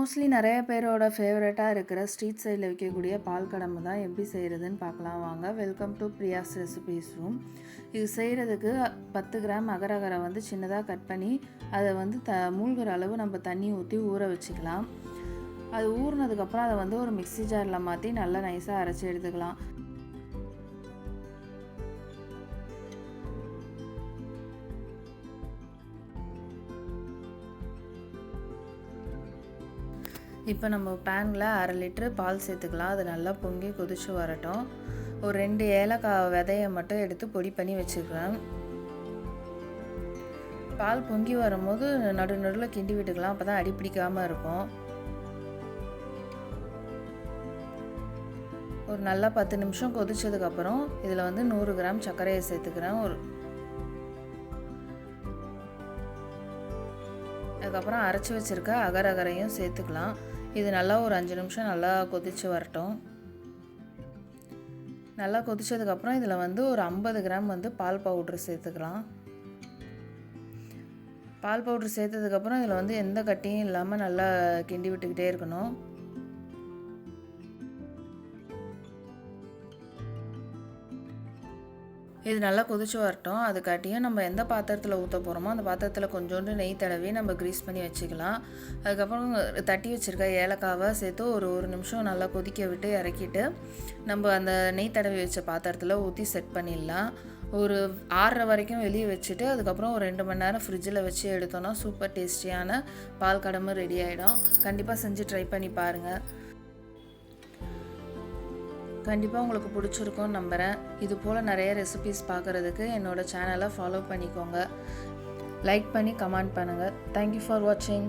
Mostly நிறைய பேரோட ஃபேவரட்டாக இருக்கிற ஸ்ட்ரீட் சைடில் விற்கக்கூடிய பால் கடம்பு தான் எப்படி செய்கிறதுன்னு பார்க்கலாம் வாங்க. Welcome to Priya's recipes room இது செய்கிறதுக்கு பத்து கிராம் அகரகரை வந்து சின்னதாக கட் பண்ணி அதை வந்து த மூழ்கிற அளவு நம்ம தண்ணி ஊற்றி ஊற வச்சுக்கலாம். அது ஊறினதுக்கப்புறம் அதை வந்து ஒரு மிக்ஸி ஜாரில் மாற்றி நல்லா நைஸாக அரைச்சி எடுத்துக்கலாம். இப்போ நம்ம பேனில் அரை லிட்ரு பால் சேர்த்துக்கலாம். அது நல்லா பொங்கி கொதிச்சு வரட்டும். ஒரு ரெண்டு ஏலக்காய் விதையை மட்டும் எடுத்து பொடி பண்ணி வச்சுக்கிறேன் பால் பொங்கி வரும்போது நடு நடுவில் கிண்டி விட்டுக்கலாம். அப்போ தான் அடி பிடிக்காமல் இருக்கும். ஒரு நல்லா பத்து நிமிஷம் கொதிச்சதுக்கப்புறம் இதில் வந்து நூறு கிராம் சர்க்கரையை சேர்த்துக்கிறேன். ஒரு அதுக்கப்புறம் அரைச்சி வச்சுருக்க அகர் அகரையும் சேர்த்துக்கலாம். இது நல்லா ஒரு அஞ்சு நிமிஷம் நல்லா கொதித்து வரட்டும். நல்லா கொதித்ததுக்கப்புறம் இதில் வந்து ஒரு ஐம்பது கிராம் வந்து பால் பவுட்ரு சேர்த்துக்கலாம். பால் பவுட்ரு சேர்த்ததுக்கப்புறம் இதில் வந்து எந்த கட்டியும் இல்லாமல் நல்லா கிண்டி விட்டுக்கிட்டே இருக்கணும். இது நல்லா கொதிச்சு வரட்டும். அதுக்காட்டியும் நம்ம எந்த பாத்திரத்தில் ஊற்ற போகிறோமோ அந்த பாத்திரத்தில் கொஞ்சோண்டு நெய் தடவி நம்ம க்ரீஸ் பண்ணி வச்சுக்கலாம். அதுக்கப்புறம் தட்டி வச்சுருக்க ஏலக்காவை சேர்த்து ஒரு ஒரு நிமிஷம் நல்லா கொதிக்க விட்டு இறக்கிட்டு நம்ம அந்த நெய் தடவி வச்ச பாத்திரத்தில் ஊற்றி செட் பண்ணிடலாம். ஒரு ஆறரை வரைக்கும் வெளியே வச்சுட்டு அதுக்கப்புறம் ஒரு ரெண்டு மணி நேரம் ஃப்ரிட்ஜில் வச்சு எடுத்தோன்னா சூப்பர் டேஸ்டியான பால் கடம்பு ரெடி ஆகிடும் கண்டிப்பாக செஞ்சு ட்ரை பண்ணி பாருங்கள் கண்டிப்பாக உங்களுக்கு பிடிச்சிருக்கும்னு நம்புகிறேன் இது போல் நிறைய ரெசிபிஸ் பார்க்குறதுக்கு என்னோடய சேனலை ஃபாலோ பண்ணிக்கோங்க. லைக் பண்ணி கமெண்ட் பண்ணுங்கள் தேங்க்யூ ஃபார் வாட்சிங்